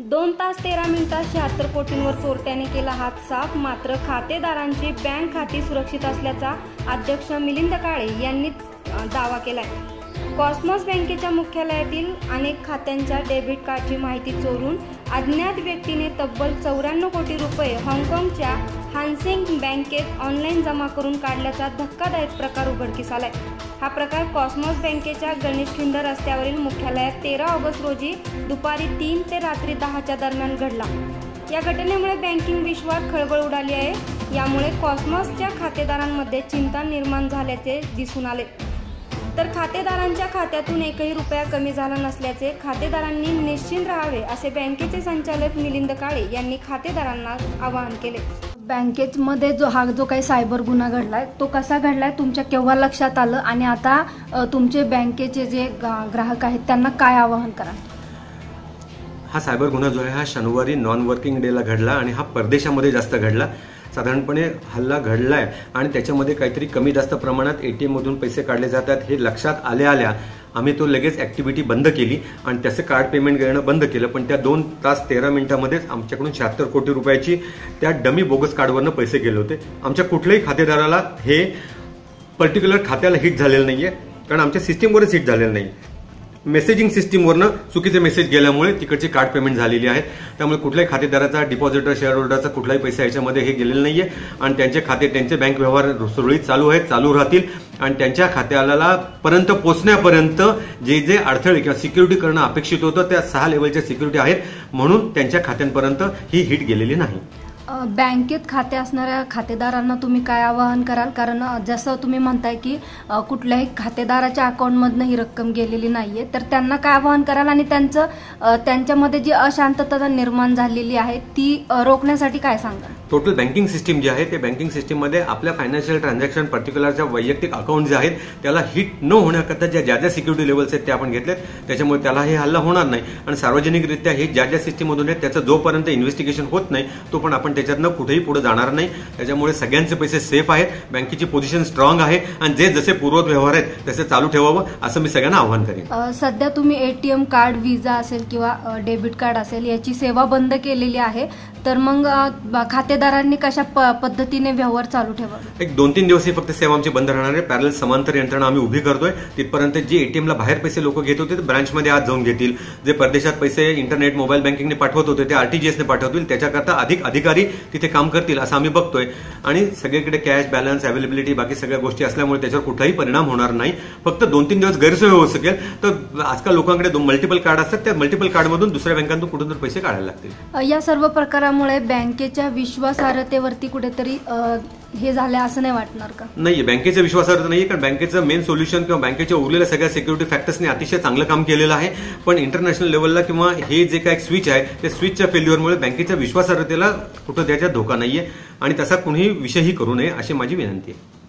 दोन तास तेरा मिनिटात शहात्तर कोटींवर चोरट्याने केला हात साफ मात्र खातेदारांची बँक खाती सुरक्षित असल्याचा अध्यक्ष मिलिंद काळे यांनी दावा दावा केलाय. कॉस्मॉस बँकेच्या मुख्यालयातील अनेक खात्यांच्या डेबिट कार्डची माहिती चोरून अज्ञात व्यक्तीने तब्बल चौऱ्याण्णव कोटी रुपये हाँगकाँगच्या हानसेंग बँकेत ऑनलाईन जमा करून काढल्याचा धक्कादायक प्रकार उघडकीस आलाय. हा प्रकार कॉस्मॉस बँकेच्या गणेश खिंड रस्त्यावरील मुख्यालयात तेरा ऑगस्ट रोजी दुपारी तीन ते रात्री दहाच्या दरम्यान घडला. या घटनेमुळे बँकिंग विश्वात खळबळ उडाली आहे. यामुळे कॉस्मॉसच्या खातेदारांमध्ये चिंता निर्माण झाल्याचे दिसून आले. तर खातेदारांच्या खात्यातून एकही रुपया कमी झाला नसल्याचे खातेदारांनी निश्चिंत राहावे असे बँकेचे संचालक मिलिंद काळे यांनी खातेदारांना आवाहन केले. बँकेमध्ये जो हा जो काही सायबर गुन्हा घडलाय तो कसा घडलाय तुमच्या केव्हा लक्षात आलं? आणि आता तुमचे बँकेचे जे ग्राहक आहेत त्यांना काय आवाहन करा हा सायबर गुन्हा जो आहे हा शनिवारी नॉन वर्किंग डेला घडला आणि हा परदेशामध्ये जास्त घडला. साधारणपणे हल्ला घडलाय आणि त्याच्यामध्ये काहीतरी कमी जास्त प्रमाणात एटीएम मधून पैसे काढले जातात हे लक्षात आल्या आल्या आम्ही तो लगेच ऍक्टिव्हिटी बंद केली आणि त्याचं कार्ड पेमेंट घेणं बंद केलं. पण त्या दोन तास तेरा मिनिटांमध्येच आमच्याकडून शहात्तर कोटी रुपयाची त्या डमी बोगस कार्डवरनं पैसे गेले होते. आमच्या कुठल्याही खातेदाराला हे पर्टिक्युलर खात्याला हिट झालेलं नाहीये. कारण आमच्या सिस्टीमवरच हिट झालेलं नाही मेसेजिंग सिस्टीमवरनं चुकीचे मेसेज गेल्यामुळे तिकडची कार्ड पेमेंट झालेली आहे. त्यामुळे कुठल्याही खातेदाराचा डिपॉझिटर शेअर होल्डरचा कुठलाही पैसा याच्यामध्ये हे गेलेलं नाहीये. आणि त्यांचे खाते त्यांचे बँक व्यवहार सुरळीत चालू आहेत चालू राहतील. आणि त्यांच्या खात्याला पर्यंत पोहोचण्यापर्यंत जे जे अडथळे किंवा सिक्युरिटी करणं अपेक्षित होतं त्या सहा लेवलच्या सिक्युरिटी आहेत. म्हणून त्यांच्या खात्यांपर्यंत ही हिट गेलेली नाही. बँकेत खाते असणाऱ्या खातेदारांना तुम्ही काय आवाहन कराल? कारण जसं तुम्ही म्हणताय की कुठल्याही खातेदाराच्या अकाउंटमधनं ही रक्कम गेलेली नाहीये. तर त्यांना काय आवाहन कराल? आणि त्यांचं त्यांच्यामध्ये जी अशांतता निर्माण झालेली आहे ती रोखण्यासाठी काय सांगाल? टोटल बँकिंग सिस्टीम जी आहे ते बँकिंग सिस्टीममध्ये आपल्या फायनान्शियल ट्रान्झॅक्शन पर्टिक्युलरच्या वैयक्तिक अकाउंट जे आहेत त्याला हिट न होण्याकरता ज्या ज्या ज्या सिक्युरिटी लेवल्स आहेत त्या आपण घेतलेत. त्याच्यामुळे त्याला हे हल्ला होणार नाही. आणि सार्वजनिकरित्या हे ज्या ज्या सिस्टीममधून आहेत त्याचं जोपर्यंत इन्व्हेस्टिगेशन होत नाही तो पण आपण त्याच्यातनं कुठेही पुढे जाणार नाही. त्याच्यामुळे सगळ्यांचे पैसे सेफ आहेत. बँकेची पोझिशन स्ट्रॉंग आहे. आणि जे जसे पूर्वत व्यवहार आहेत तसे चालू ठेवावं असं मी सगळ्यांना आवाहन करेन. सध्या तुम्ही एटीएम कार्ड विजा असेल किंवा डेबिट कार्ड असेल याची सेवा बंद केलेली आहे. तर मग खातेदारांनी कशा पद्धतीने व्यवहार चालू ठेवावे? एक दोन तीन दिवस ही फक्त सेवा आमची बंद राहणार आहे. पॅरल समांतर यंत्रणा आम्ही उभी करतोय. तिथपर्यंत जे एटीएमला बाहेर पैसे लोक घेत होते ते ब्रांचमध्ये आज जाऊन घेतील. जे परदेशात पैसे इंटरनेट मोबाईल बँकिंगने पाठवत होते ते आरटीजीएसने पाठवतील. त्याच्याकरता अधिक अधिकारी तिथे काम करतील असं आम्ही बघतोय. आणि सगळीकडे कॅश बॅलन्स अवेलेबिलिटी बाकी सगळ्या गोष्टी असल्यामुळे त्याच्यावर कुठलाही परिणाम होणार नाही. फक्त दोन तीन दिवस गैरसोय होऊ शकेल. तर आजकाल लोकांकडे मल्टिपल कार्ड असतात. त्या मल्टिपल कार्डमधून दुसऱ्या बँकांतून कुठून तर पैसे काढायला लागतील. या सर्व प्रकारामुळे बँकेच्या विश्वासार्हतेवरती कुठेतरी हे झालं असं नाही वाटणार का? नाही बँकेच्या विश्वासार्थ नाही कारण बँकेचं मेन सोल्युशन किंवा बँकेच्या उरलेल्या सगळ्या सिक्युरिटी फॅक्टर्सने अतिशय चांगलं काम केलेलं आहे. पण इंटरनॅशनल लेवलला किंवा हे जे काय स्विच आहे ते स्विचच्या फेल्युअरमुळे बँकेच्या विश्वासार्हतेला कुठं त्याचा धोका नाहीये. आणि तसा कुणीही विषयही करू नये अशी माझी विनंती आहे.